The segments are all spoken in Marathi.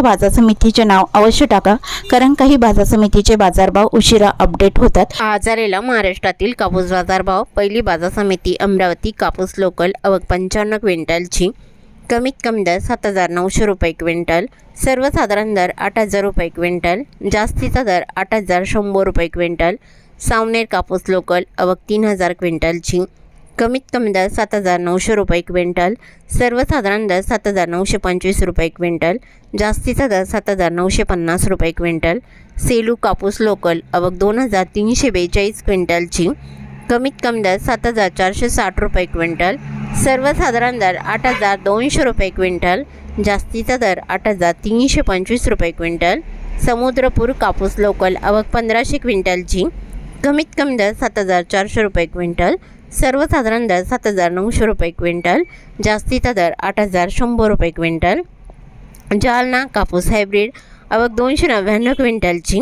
बाजार समितीचे नाव अवश्य टाका कारण काही बाजार समितीचे बाजारभाव उशिरा अपडेट होतात. आजारेला महाराष्ट्रातील कापूस बाजारभाव पहिली बाजार समिती अमरावती कापूस लोकल अवक पंच्याण्णव क्विंटलची कमीत कमी दर सात हजार नऊशे रुपये क्विंटल सर्वसाधारण दर आठ हजार रुपये क्विंटल जास्तीचा दर आठ हजार शंभर रुपये क्विंटल सावनेर कापूस लोकल अवक तीन हजार क्विंटलची कमीत कमी दर सात हजार नऊशे रुपये क्विंटल सर्वसाधारण दर सात हजार नऊशे पंचवीस रुपये क्विंटल जास्तीचा दर सात हजार नऊशे पन्नास रुपये क्विंटल सेलू कापूस लोकल अवक दोन हजार तीनशे बेचाळीस क्विंटलची कमीत कमी दर सात हजार चारशे साठ रुपये क्विंटल सर्वसाधारण दर आठ हजार दोनशे रुपये क्विंटल जास्तीचा दर आठ हजार तीनशे पंचवीस रुपये क्विंटल समुद्रपूर कापूस लोकल अवक पंधराशे क्विंटलची कमीत कमी दर सात हजार चारशे रुपये क्विंटल सर्वसाधारण दर सात हजार नऊशे रुपये क्विंटल जास्तीचा दर आठ हजार शंभर रुपये क्विंटल. जालना कापूस हायब्रिड अवक दोनशे नव्याण्णव क्विंटलची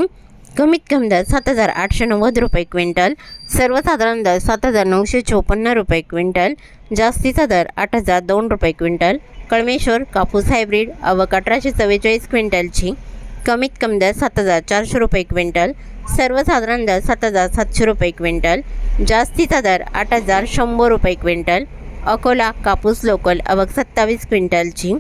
कमीत कमी दर सात हजार आठशे नव्वद रुपये क्विंटल. सर्वसाधारण दर सात हजार नऊशे चोपन्न रुपये क्विंटल. जास्तीचा दर आठ हजार दोन रुपये क्विंटल. कळमेश्वर कापूस हायब्रिड अवक अठराशे चव्वेचाळीस क्विंटलची कमीत कमी दर सात हजार चारशे रुपये क्विंटल सर्वसाधारण दर सात हजार सातशे रुपये क्विंटल जास्तीचा दर आठ हजार शंभर रुपये क्विंटल अकोला कापूस लोकल अवक सत्तावीस क्विंटलची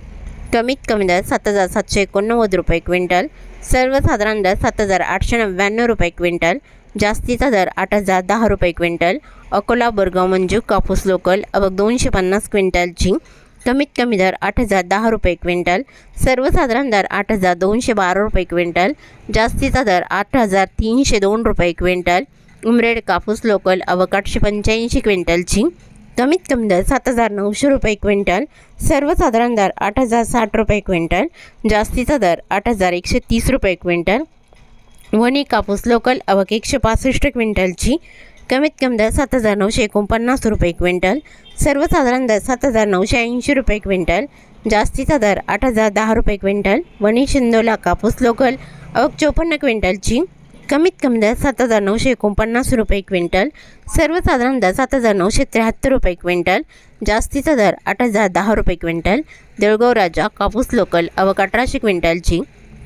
कमीत कमी दर सात हजार सातशे एकोणनव्वद रुपये क्विंटल सर्वसाधारण दर सात हजार आठशे नव्याण्णव रुपये क्विंटल जास्तीचा दर आठ हजार दहा रुपये क्विंटल अकोला बोरगाव मंजू कापूस लोकल अवक दोनशे पन्नास क्विंटलची कमीत कमी दर आठ हजार दहा रुपये क्विंटल सर्वसाधारण दर आठ हजार दोनशे बारा रुपये क्विंटल जास्तीचा दर आठ हजार तीनशे दोन रुपये क्विंटल उमरेड कापूस लोकल अवक आठशे पंच्याऐंशी क्विंटलची कमीत कमी दर सात हजार नऊशे रुपये क्विंटल सर्वसाधारण दर आठ हजार साठ रुपये क्विंटल जास्तीचा दर आठ हजार एकशे तीस रुपये क्विंटल वणी कापूस लोकल अवक एकशे पासष्ट क्विंटलची कमीत कमी दर सात हजार नऊशे एकोणपन्नास रुपये क्विंटल सर्वसाधारण दर सात हजार नऊशे ऐंशी रुपये क्विंटल जास्तीचा दर आठ हजार दहा रुपये क्विंटल वणी शिंदोला कापूस लोकल अवक चोपन्न क्विंटलची कमीत कमी दर सात हजार नऊशे एकोणपन्नास रुपये क्विंटल सर्वसाधारण दर सात हजार नऊशे त्र्याहत्तर रुपये क्विंटल जास्तीचा दर आठ हजार दहा रुपये क्विंटल देळगाव राजा कापूस लोकल अवक अठराशे क्विंटलची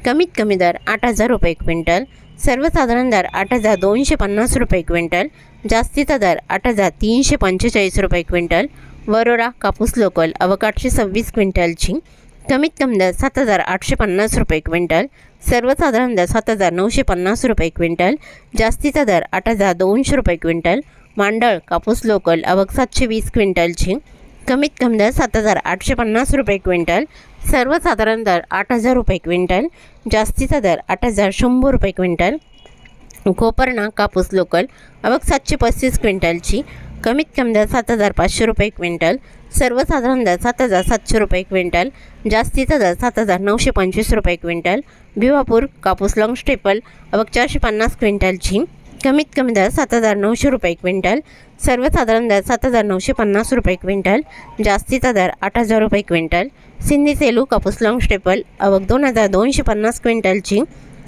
कमीत कमी दर आठ हजार रुपये क्विंटल सर्वसाधारण दर आठ हजार दोनशे पन्नास रुपये क्विंटल जास्तीचा दर आठ हजार तीनशे पंचेचाळीस रुपये क्विंटल. वरोरा कापूस लोकल अवक आठशे सव्वीस क्विंटलची कमीत कमी दर सात हजार आठशे पन्नास रुपये क्विंटल. सर्वसाधारण दर सात हजार नऊशे पन्नास रुपये क्विंटल. जास्तीचा दर आठ हजार दोनशे रुपये क्विंटल. मांडळ कापूस लोकल अवक सातशे वीस क्विंटलची कमीत कमी दर सात हजार आठशे पन्नास रुपये क्विंटल. सर्वसाधारण दर आठ हजार रुपये क्विंटल. जास्तीचा दर आठ हजार शंभर रुपये क्विंटल. कोपरणा कापूस लोकल अवक सातशे पस्तीस क्विंटलची कमीत कमी दर सात हजार पाचशे रुपये क्विंटल सर्वसाधारण दर सात हजार सातशे रुपये क्विंटल जास्तीचा दर सात हजार नऊशे पंचवीस रुपये क्विंटल भिवापूर कापूस लॉंग स्टेपल अवक चारशे पन्नास क्विंटलची कमीत कमी दर सात हजार नऊशे रुपये क्विंटल सर्वसाधारण दर सात हजार नऊशे पन्नास रुपये क्विंटल जास्तीचा दर आठ हजार रुपये क्विंटल सिंधी सेलू कापूस लॉंग स्टेपल अवक दोन हजार दोनशे पन्नास क्विंटलची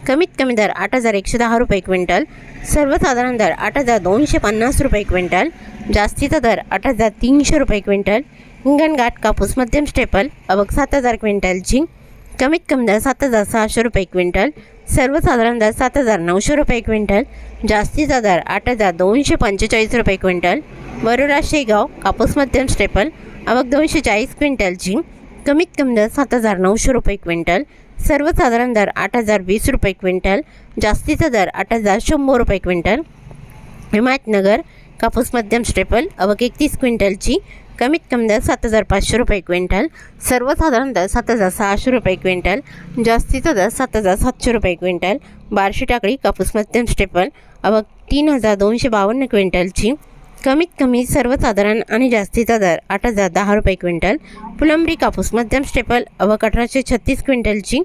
कमीत कमी दर आठ हजार एकशे दहा रुपये क्विंटल सर्वसाधारण दर आठ हजार दोनशे पन्नास रुपये क्विंटल जास्तीचा दर आठ हजार तीनशे रुपये क्विंटल हिंगणघाट कापूस मध्यम स्टेपल अवक सात हजार क्विंटल क्विंटलची कमीत कमी दर सात हजार सहाशे रुपये क्विंटल सर्वसाधारण दर सात हजार नऊशे रुपये क्विंटल जास्तीचा दर आठ हजार दोनशे पंचेचाळीस रुपये क्विंटल वरोरा शेगाव कापूस मध्यम स्टेपल अवक दोनशे चाळीस क्विंटल क्विंटलची कमीत कमी दर सात हजार नऊशे रुपये क्विंटल सर्वसाधारण दर आठ हजार वीस रुपये क्विंटल जास्तीचा दर आठ हजार शंभर रुपये क्विंटल. हिमायतनगर कापूस मध्यम स्टेपल अवक एकतीस क्विंटलची कमीत कमी दर सात हजार पाचशे रुपये क्विंटल. सर्वसाधारण दर सात हजार सहाशे रुपये क्विंटल जास्तीचा दर सात हजार सातशे रुपये क्विंटल. बारशे टाकळी कापूस मध्यम स्टेपल अवक तीन हजार दोनशे बावन्न क्विंटलची. कमीत कमी सर्वसाधारण आणि जास्तीचा दर आठ हजार दहा रुपये क्विंटल फुलंबरी कापूस मध्यम स्टेपल अवक अठराशे छत्तीस क्विंटलची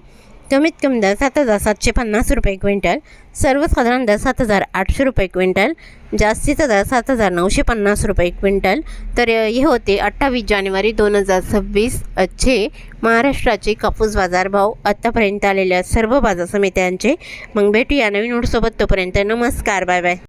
कमीत कमी दर सात हजार सातशे पन्नास रुपये क्विंटल सर्वसाधारण दर सात हजार आठशे रुपये क्विंटल जास्तीचा दर सात हजार नऊशे पन्नास रुपये क्विंटल. तर हे होते अठ्ठावीस जानेवारी दोन हजार सव्वीसचे महाराष्ट्राचे कापूस बाजारभाव. आत्तापर्यंत आलेल्या सर्व बाजार समित्यांचे. मग भेटूया नवीन नोटसोबत तोपर्यंत नमस्कार. Bye bye